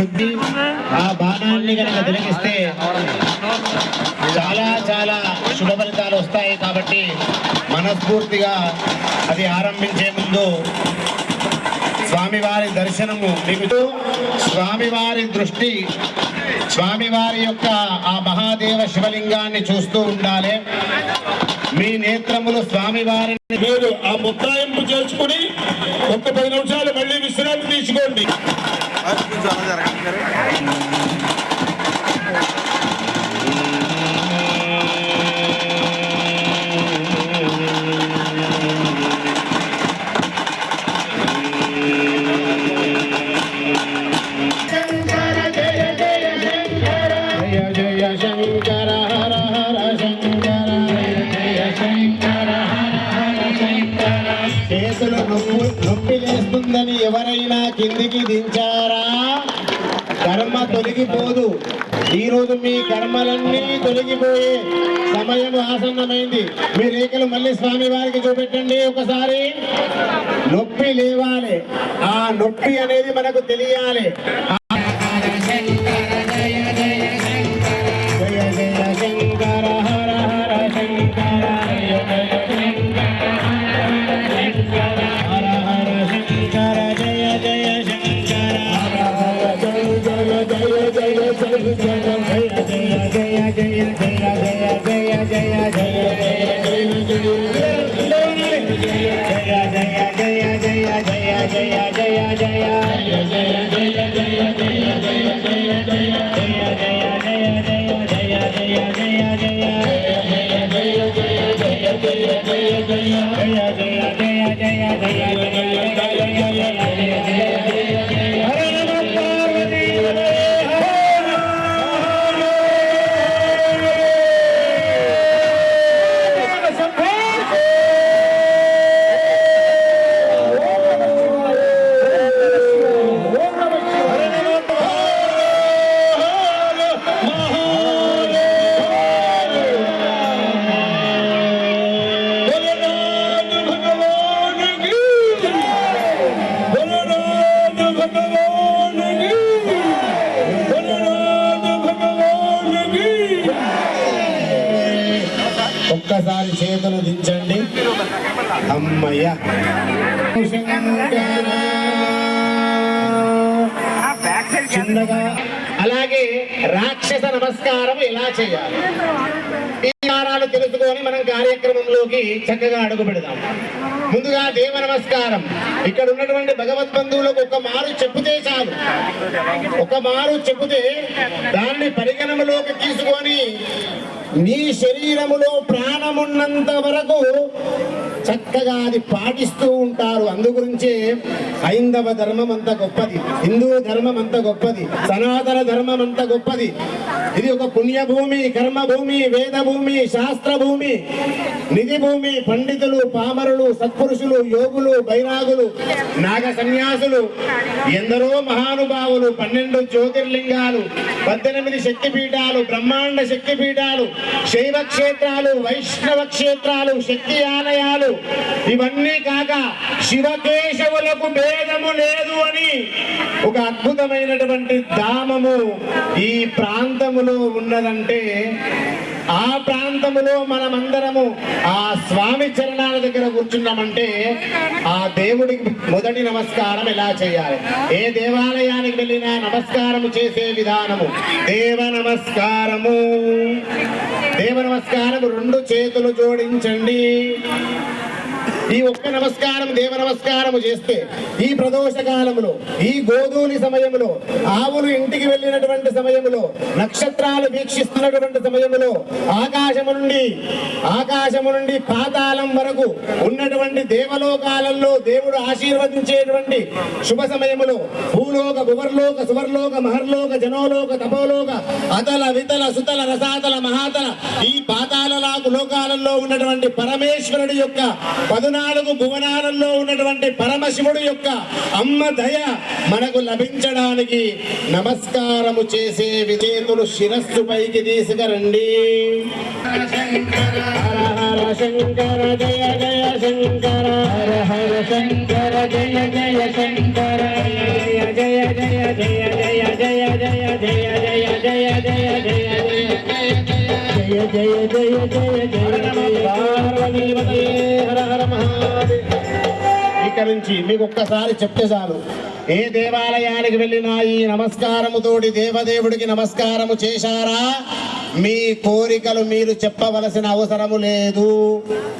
శుద్ధి. ఆ బాణాన్ని కనుక తిలకిస్తే చాలా చాలా శుభ ఫలితాలు వస్తాయి కాబట్టి మనస్ఫూర్తిగా అది ఆరంభించే ముందు స్వామివారి దర్శనము మీకు. స్వామివారి దృష్టి స్వామివారి యొక్క ఆ మహాదేవ శివలింగాన్ని చూస్తూ ఉండాలి. మీ నేత్రములు స్వామివారిని మీరు ఆ ముత్తాయింపు చేసుకుని ఒక పది నిమిషాలు మళ్ళీ విశ్రాంతి తీసుకోండి. ఎవరైనా కిందికి దించారా? కర్మ తొలగిపోదు. ఈ రోజు మీ కర్మలన్నీ తొలగిపోయే సమయం ఆసన్నమైంది. మీ రేఖలు మళ్ళీ స్వామి వారికి చూపెట్టండి ఒకసారి. నొప్పి లేవాలి. ఆ నొప్పి అనేది మనకు తెలియాలి. Jaya Jaya ఒక్కసారి చేతులు దించండి. అమ్మయ్య. చిన్నగా. అలాగే రాక్షస నమస్కారం ఎలా చేయాలి. విషయాలు తెలుసుకొని మనం కార్యక్రమంలోకి చక్కగా అడుగు పెడదాం ముందుగా దేవ నమస్కారం. ఇక్కడ ఉన్నటువంటి భగవత్ బంధువులకు ఒక మారు చెప్పుతే చాలు. ఒక మారు చెప్పుతే దాన్ని పరిగణనలోకి తీసుకొని నీ శరీరములో ప్రాణమున్నంత వరకు చక్కగా అది పాటిస్తూ ఉంటారు. అందు గురించే హైందవ ధర్మం అంత గొప్పది. హిందూ ధర్మం అంత గొప్పది. సనాతన ధర్మం అంత గొప్పది. ఇది ఒక పుణ్యభూమి కర్మభూమి వేదభూమి శాస్త్రభూమి. నిధి భూమి పండితులు పామరులు సత్పురుషులు యోగులు బైరాగులు నాగ సన్యాసులు ఎందరో మహానుభావులు పన్నెండు జ్యోతిర్లింగాలు పద్దెనిమిది శక్తిపీఠాలు బ్రహ్మాండ శక్తిపీఠాలు శైవ క్షేత్రాలు వైష్ణవ క్షేత్రాలు శక్తి ఆలయాలు ఇవన్నీ కాక శివకేశవులకు భేదము లేదు అని ఒక అద్భుతమైనటువంటి ధామము ఈ ప్రాంతములో ఉన్నదంటే ఆ ప్రాంతములో మనమందరము ఆ స్వామి చరణాల దగ్గర కూర్చున్నామంటే ఆ దేవుడికి మొదటి నమస్కారం ఎలా చేయాలి? ఏ దేవాలయానికి వెళ్ళినా నమస్కారము చేసే విధానము. దేవ నమస్కారము. దేవ నమస్కారం రెండు చేతులు జోడించండి. ఈ ఒక్క నమస్కారం దేవ నమస్కారము చేస్తే ఈ ప్రదోష కాలములో ఈ గోధూలి సమయములో ఆవులు ఇంటికి వెళ్ళినటువంటి సమయములో నక్షత్రాలు వీక్షిస్తున్నటువంటి సమయములో ఆకాశము నుండి ఆకాశము నుండి పాతాళం వరకు ఉన్నటువంటి దేవలోకాలలో దేవుడు ఆశీర్వదించేటువంటి శుభ సమయములో భూలోక భువర్లోక సువర్లోక మహర్లోక జనోలోక తపోలోక అతల వితల సుతల రసాతల మహాతల ఈ పాతాల లోకాలలో ఉన్నటువంటి పరమేశ్వరుడి యొక్క పదున పద్నాలుగు భువనాలలో ఉన్నటువంటి పరమశివుడు యొక్క అమ్మ దయ మనకు లభించడానికి నమస్కారము చేసే విజేతులు శిరస్సు పైకి తీసుకురండి జయ జయ జయ జయ జయ జయ జయ జయ జయ జయ జయ జయ జయ జయ జయ జయ పార్వతీపతయే హర హర మహాదేవ ఇక నుంచి మీకు ఒక్కసారి చెప్తే చాలు. ఏ దేవాలయానికి వెళ్ళినా ఈ నమస్కారముతోటి దేవదేవుడికి నమస్కారము చేశారా? మీ కోరికలు మీరు చెప్పవలసిన అవసరము లేదు.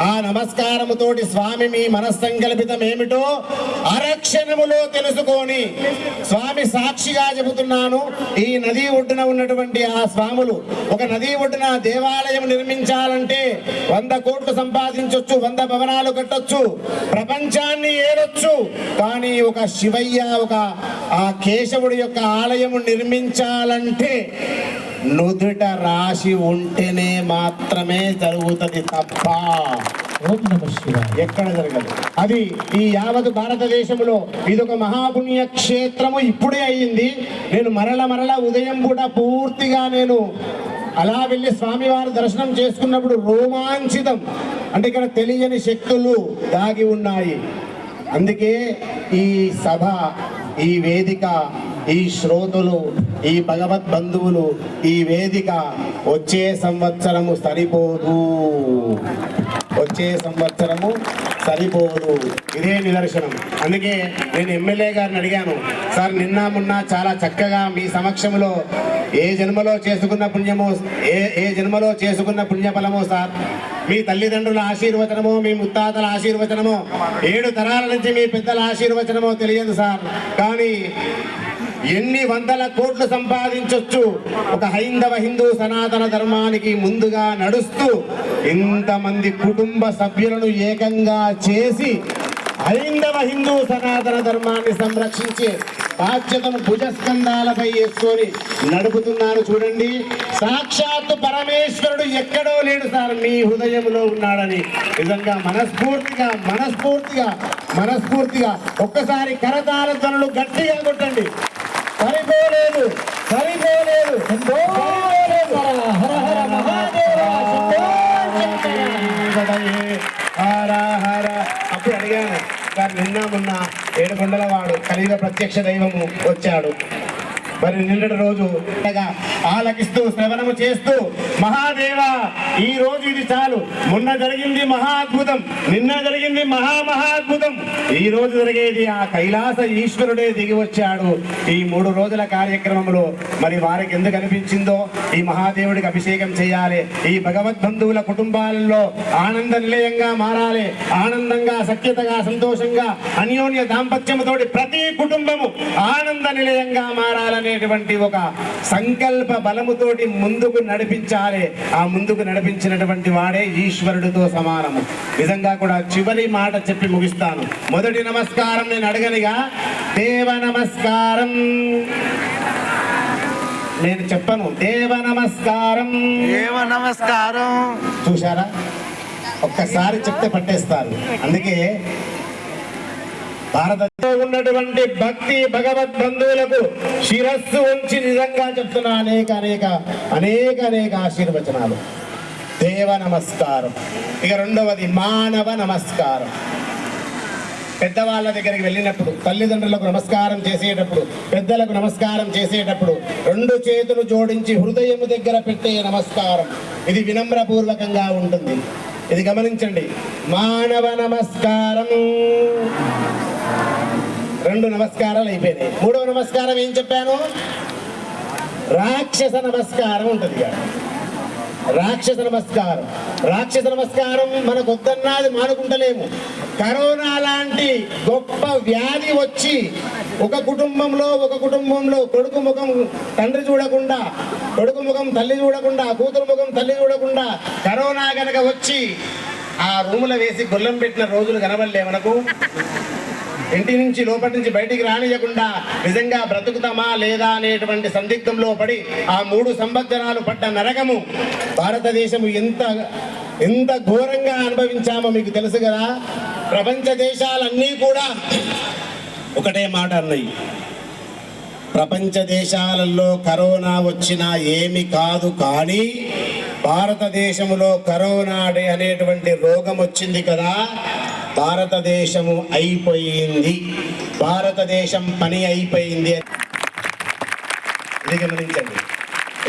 ఆ నమస్కారముతోటి స్వామి మీ మనస్సంకల్పితం ఏమిటో అరక్షణములో తెలుసుకొని స్వామి సాక్షిగా చెబుతున్నాను. ఈ నది ఒడ్డున ఉన్నటువంటి ఆ స్వాములు ఒక నది ఒడ్డున దేవాలయం నిర్మించాలంటే వంద కోట్లు సంపాదించొచ్చు వంద భవనాలు కట్టొచ్చు ప్రపంచాన్ని ఏడొచ్చు కానీ ఒక శివయ్య ఒక ఆ కేశవుడి యొక్క ఆలయము నిర్మించాలంటే నుదుట రాసి ఉంటేనే మాత్రమే జరుగుతుంది తప్ప. ఎక్కడ జరగదు. అది ఈ యావత్ భారతదేశంలో ఇది ఒక మహాపుణ్య క్షేత్రము ఇప్పుడే అయ్యింది నేను మరల మరల ఉదయం కూడా పూర్తిగా నేను అలా వెళ్ళి స్వామివారి దర్శనం చేసుకున్నప్పుడు రోమాంచితం. అంటే ఇక్కడ తెలియని శక్తులు దాగి ఉన్నాయి. అందుకే ఈ సభ ఈ వేదిక ఈ శ్రోతులు ఈ భగవత్ బంధువులు ఈ వేదిక వచ్చే సంవత్సరము సరిపోదు. వచ్చే సంవత్సరము సరిపోదు. ఇదే నిదర్శనం. అందుకే నేను ఎమ్మెల్యే గారిని అడిగాను సార్ నిన్న మొన్న చాలా చక్కగా మీ సమక్షంలో ఏ జన్మలో చేసుకున్న పుణ్యమో ఏ ఏ జన్మలో చేసుకున్న పుణ్యఫలమో సార్? మీ తల్లిదండ్రుల ఆశీర్వచనమో మీ ముత్తాతల ఆశీర్వచనమో ఏడు తరాల నుంచి మీ పెద్దల ఆశీర్వచనమో తెలియదు సార్. కానీ ఎన్ని వందల కోట్లు సంపాదించొచ్చు ఒక హైందవ హిందూ సనాతన ధర్మానికి ముందుగా నడుస్తూ ఇంతమంది కుటుంబ సభ్యులను ఏకంగా చేసి హైందవ హిందూ సనాతన ధర్మాన్ని సంరక్షించే బాధ్యతను భుజస్కంధాలపై వేసుకొని నడుపుతున్నాను చూడండి. సాక్షాత్తు పరమేశ్వరుడు ఎక్కడో లేడు సార్ మీ హృదయంలో ఉన్నాడని. నిజంగా మనస్ఫూర్తిగా మనస్ఫూర్తిగా మనస్ఫూర్తిగా ఒక్కసారి కరతాల తనలు గట్టిగా కొట్టండి. సరిపోలేదు సరిపోలేదు. ఏడుకొండలవాడు వాడు కలియుగ ప్రత్యక్ష దైవము వచ్చాడు. మరి నిన్నటి రోజు ఆలకిస్తూ శ్రవణము చేస్తూ మహాదేవ ఈ రోజు ఇది చాలు. మొన్న జరిగింది మహా అద్భుతం నిన్న జరిగింది మహా మహా అద్భుతం ఈ రోజు జరిగేది ఆ కైలాస ఈశ్వరుడే దిగి వచ్చాడు. ఈ మూడు రోజుల కార్యక్రమంలో మరి వారికి ఎందుకు అనిపించిందో ఈ మహాదేవుడికి అభిషేకం చేయాలి. ఈ భగవద్బంధువుల కుటుంబాలలో ఆనంద నిలయంగా మారాలి. ఆనందంగా సఖ్యతగా సంతోషంగా అన్యోన్య దాంపత్యముతోటి ప్రతి కుటుంబము ఆనంద నిలయంగా మారాలనేటువంటి ఒక సంకల్ప బలముతోటి ముందుకు నడిపించాలి. ఆ ముందుకు నడిపించినటువంటి వాడే ఈశ్వరుడితో సమానము. నిజంగా కూడా చివరి మాట చెప్పి ముగిస్తాను. మొదటి నమస్కారం నేను అడగనిగా దేవ నమస్కారం. నేను చెప్పను దేవ నమస్కారం. దేవ నమస్కారం. చూశారా? ఒక్కసారి చెప్తే పట్టేస్తారు. అందుకే భారతలో ఉన్నటువంటి భక్తి భగవద్ బంధువులకు శిరస్సు ఉంచి నిజంగా చెప్తున్నా అనేక అనేక అనేక అనేక ఆశీర్వచనాలు. దేవ నమస్కారం. ఇక రెండవది మానవ నమస్కారం. పెద్దవాళ్ళ దగ్గరికి వెళ్ళినప్పుడు తల్లిదండ్రులకు నమస్కారం చేసేటప్పుడు పెద్దలకు నమస్కారం చేసేటప్పుడు రెండు చేతులు జోడించి హృదయము దగ్గర పెట్టే నమస్కారం. ఇది వినమ్రపూర్వకంగా ఉంటుంది. ఇది గమనించండి. మానవ నమస్కారం. రెండు నమస్కారాలు అయిపోయినాయి. మూడవ నమస్కారం ఏం చెప్పాను? రాక్షస నమస్కారం ఉంటుంది ఇక. రాక్షస నమస్కారం. రాక్షస నమస్కారం మనకు వద్దన్నది మానుకుంటలేము. కరోనా లాంటి గొప్ప వ్యాధి వచ్చి ఒక కుటుంబంలో ఒక కుటుంబంలో కొడుకు ముఖం తండ్రి చూడకుండా కొడుకు ముఖం తల్లి చూడకుండా కూతురు ముఖం తల్లి చూడకుండా కరోనా గనక వచ్చి ఆ రూముల వేసి గొల్లం పెట్టిన రోజులు కనబడలే మనకు. ఇంటి నుంచి లోపటి నుంచి బయటికి రానియకుండా నిజంగా బ్రతుకుతామా లేదా అనేటువంటి సందిగ్ధంలో పడి ఆ మూడు సంవత్సరాలు పడ్డ నరకము భారతదేశము ఎంత ఎంత ఘోరంగా అనుభవించామో మీకు తెలుసు కదా. ప్రపంచ దేశాలన్నీ కూడా ఒకటే మాట అన్నాయి ప్రపంచ దేశాలలో కరోనా వచ్చినా ఏమి కాదు కానీ భారతదేశంలో కరోనా అనేటువంటి రోగం వచ్చింది కదా. భారతదేశము అయిపోయింది. భారతదేశం పని అయిపోయింది అని ఇది గమనించండి.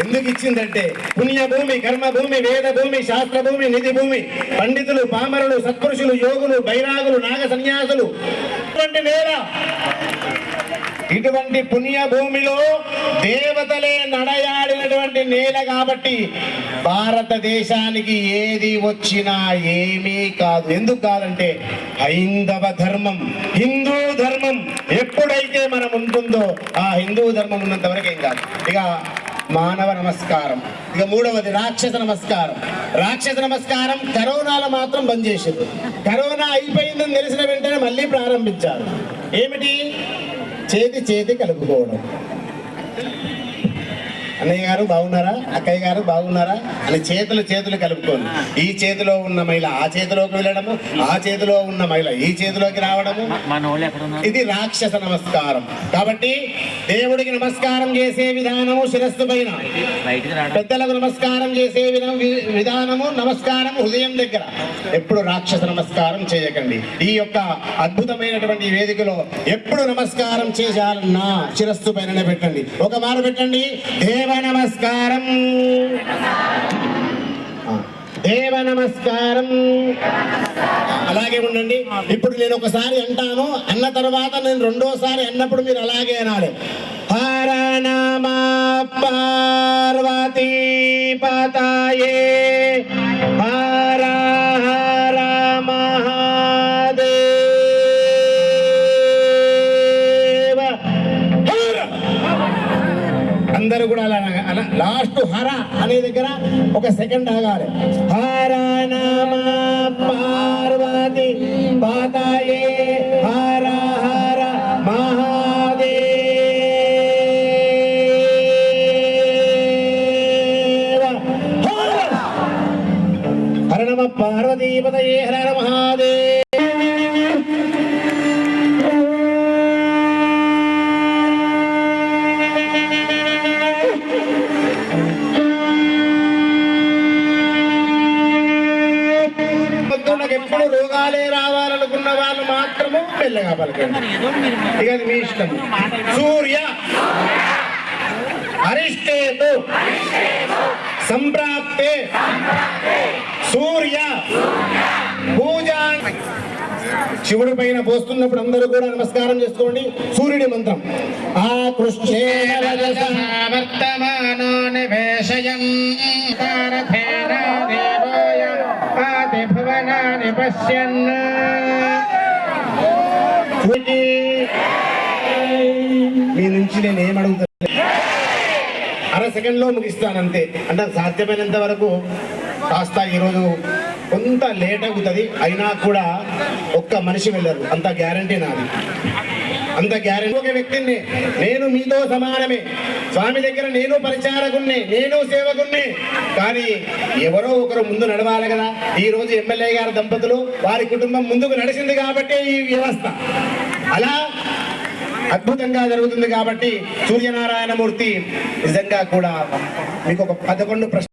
ఎందుకు ఇచ్చిందంటే పుణ్యభూమి కర్మభూమి వేద భూమి శాస్త్ర భూమి నిధి భూమి పండితులు పామరులు సత్పురుషులు యోగులు బైరాగులు నాగ సన్యాసులు. ఇటువంటి ఇటువంటి పుణ్య భూమిలో దేవతలే నడయాడినటువంటి నేల కాబట్టి భారతదేశానికి ఏది వచ్చినా ఏమీ కాదు. ఎందుకు కాదంటే హైందవ ధర్మం హిందూ ధర్మం ఎప్పుడైతే మనం ఉంటుందో ఆ హిందూ ధర్మం ఉన్నంత వరకు ఏం కాదు. ఇక మానవ నమస్కారం ఇక మూడవది రాక్షస నమస్కారం. రాక్షస నమస్కారం కరోనాలో మాత్రం బంద్ చేసింది కరోనా అయిపోయిందని తెలిసిన వెంటనే మళ్ళీ ప్రారంభించారు. ఏమిటి? చేతి చేతి కలుపుకోవడం అన్నయ్య గారు బాగున్నారా? అక్కయ్య గారు బాగున్నారా? అని చేతులు చేతులు కలుపుకోండి ఈ చేతిలో ఉన్న మహిళ ఆ చేతిలోకి వెళ్ళడము ఆ చేతిలో ఉన్న మహిళ ఈ చేతిలోకి రావడము. ఇది రాక్షస నమస్కారం. కాబట్టి దేవుడికి నమస్కారం చేసే విధానము శిరస్సు పైన. పెద్దలకు నమస్కారం చేసే విధానము నమస్కారం హృదయం దగ్గర. ఎప్పుడు రాక్షస నమస్కారం చేయకండి. ఈ యొక్క అద్భుతమైనటువంటి వేదికలో ఎప్పుడు నమస్కారం చేయాలన్నా శిరస్సు పైననే పెట్టండి. ఒక మారు పెట్టండి. దేవ నమస్కారం. దేవ నమస్కారం. అలాగే ఉండండి. ఇప్పుడు నేను ఒకసారి అంటాను. అన్న తర్వాత నేను రెండోసారి అన్నప్పుడు మీరు అలాగే అనాలి. హర నమ పార్వతీ పతాయే లాస్ట్ హర అనే దగ్గర ఒక సెకండ్ ఆగాలి హర నమ పార్వతి పాతాయే హర హర మహాదేవ హర హర నమ పార్వతీ పతయే హర హర వాళ్ళు మాత్రము మెల్లగా పలకండి. ఇక మీ ఇష్టం. సూర్య. అరిష్టేతు. సంప్రాప్తే. సూర్య. పూజ. శివుడి పైన పోస్తున్నప్పుడు అందరూ కూడా నమస్కారం చేసుకోండి. సూర్యుడి మంత్రం. ఆ నివేశయం. పశ్యన్ మీ నుంచి నేను ఏమడుగుతాను సెకండ్లో సెకండ్లో ముగిస్తాను అంతే అంటే సాధ్యమైనంత వరకు కాస్త ఈరోజు కొంత లేట్ అవుతుంది. అయినా కూడా ఒక్క మనిషి వెళ్ళరు. అంత గ్యారంటీ నాది. అంత గ్యారంటీ. ఒక వ్యక్తిని నేను మీతో సమానమే. స్వామి దగ్గర నేను పరిచారకుణ్ణి నేను సేవకుణ్ణి. కానీ ఎవరో ఒకరు ముందు నడవాలి కదా. ఈ రోజు ఎమ్మెల్యే గారి దంపతులు వారి కుటుంబం ముందుకు నడిచింది కాబట్టి ఈ వ్యవస్థ. అలా అద్భుతంగా జరుగుతుంది కాబట్టి సూర్యనారాయణమూర్తి నిజంగా కూడా మీకు ఒక పదకొండు ప్రశ్న